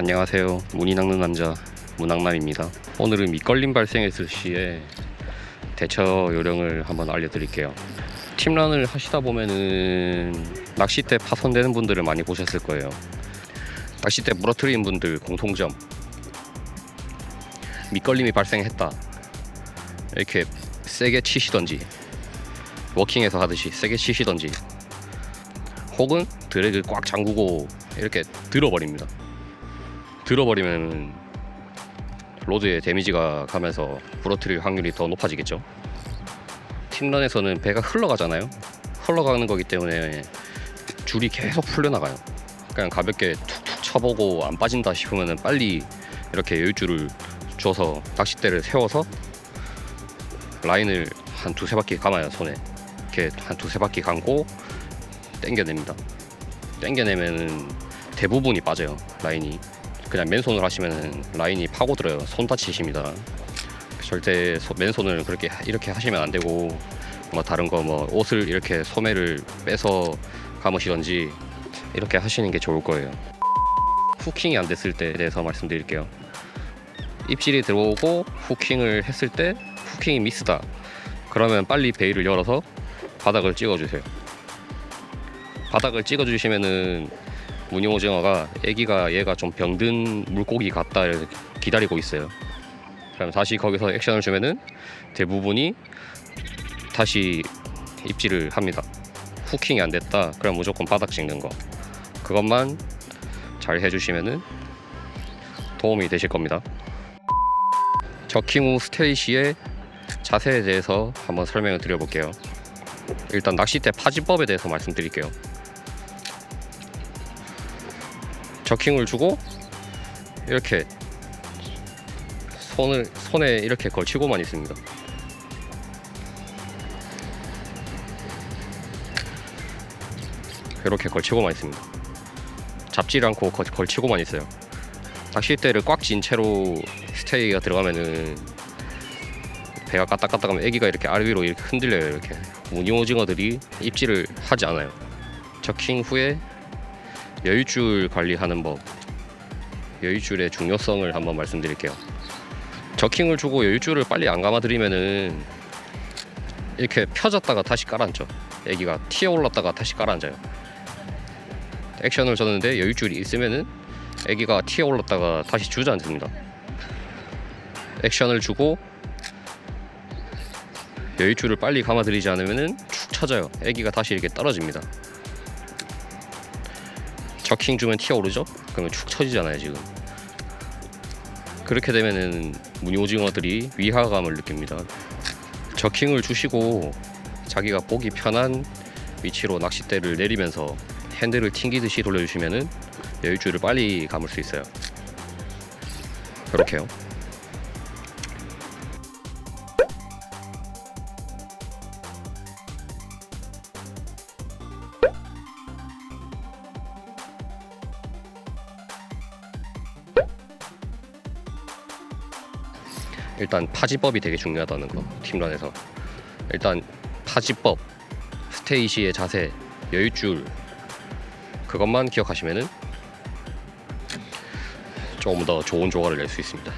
안녕하세요. 문이 낚는 남자 문학남입니다. 오늘은 밑걸림 발생했을 시에 대처 요령을 한번 알려드릴게요. 팀런을 하시다 보면은 낚싯대 파손되는 분들을 많이 보셨을 거예요. 낚싯대 부러뜨린 분들 공통점 밑걸림이 발생했다. 이렇게 세게 치시던지 워킹에서 하듯이 세게 치시던지 혹은 드래그 꽉 잠그고 이렇게 들어버립니다. 들어버리면 로드에 데미지가 가면서 부러뜨릴 확률이 더 높아지겠죠. 팀런에서는 배가 흘러가잖아요. 흘러가는 거기 때문에 줄이 계속 풀려나가요. 그냥 가볍게 툭툭 쳐보고 안 빠진다 싶으면 빨리 이렇게 여유줄을 줘서 낚싯대를 세워서 라인을 한 두세 바퀴 감아요 손에 이렇게 한 두세 바퀴 감고 당겨냅니다 당겨내면은 대부분이 빠져요 라인이 그냥 맨손으로 하시면 라인이 파고들어요. 손 다치십니다. 절대 소- 맨손을 그렇게 하- 이렇게 하시면 안 되고 뭐 다른 거 뭐 옷을 이렇게 소매를 빼서 감으시던지 이렇게 하시는 게 좋을 거예요. 후킹이 안 됐을 때에 대해서 말씀드릴게요. 입질이 들어오고 후킹을 했을 때 후킹이 미스다. 그러면 빨리 베일을 열어서 바닥을 찍어주세요. 바닥을 찍어주시면은 무늬 오징어가 애기가 얘가 좀 병든 물고기 같다 기다리고 있어요. 그럼 다시 거기서 액션을 주면은 대부분이 다시 입질을 합니다 후킹이 안 됐다. 그럼 무조건 바닥 찍는 거. 그것만 잘 해주시면은 도움이 되실 겁니다. 저킹 후 스테이시의 자세에 대해서 한번 설명을 드려볼게요. 일단 낚싯대 파지법에 대해서 말씀드릴게요. 저킹을 주고 이렇게 손을 손에 이렇게 걸치고만 있습니다. 이렇게 걸치고만 있습니다. 잡지 않고 거- 걸치고만 있어요. 낚싯대를 꽉 쥔 채로 스테이가 들어가면은 배가 까딱까딱하면 애기가 이렇게 아래 위로 이렇게 흔들려요 이렇게 무늬 오징어들이 입질을 하지 않아요 적킹 후에 여유줄 관리하는 법 여유줄의 중요성을 한번 말씀드릴게요 적킹을 주고 여유줄을 빨리 안 감아드리면은 이렇게 펴졌다가 다시 깔아앉죠 애기가 튀어 올랐다가 다시 깔아앉아요 액션을 줬는데 여유줄이 있으면은 애기가 튀어 올랐다가 다시 주저앉습니다 액션을 주고 여유줄을 빨리 감아들이지 않으면은 축 처져요. 애기가 다시 이렇게 떨어집니다. 저킹 주면 튀어오르죠? 그러면 축 처지잖아요 지금. 그렇게 되면은 무늬오징어들이 위화감을 느낍니다. 저킹을 주시고 자기가 보기 편한 위치로 낚싯대를 내리면서 핸들을 튕기듯이 돌려주시면은 여유줄을 빨리 감을 수 있어요. 그렇게요. 일단 파지법이 되게 중요하다는 거 팀런에서. 일단 파지법 스테이 시의 자세 여유줄 그것만 기억하시면은 조금 더 좋은 조과를 낼 수 있습니다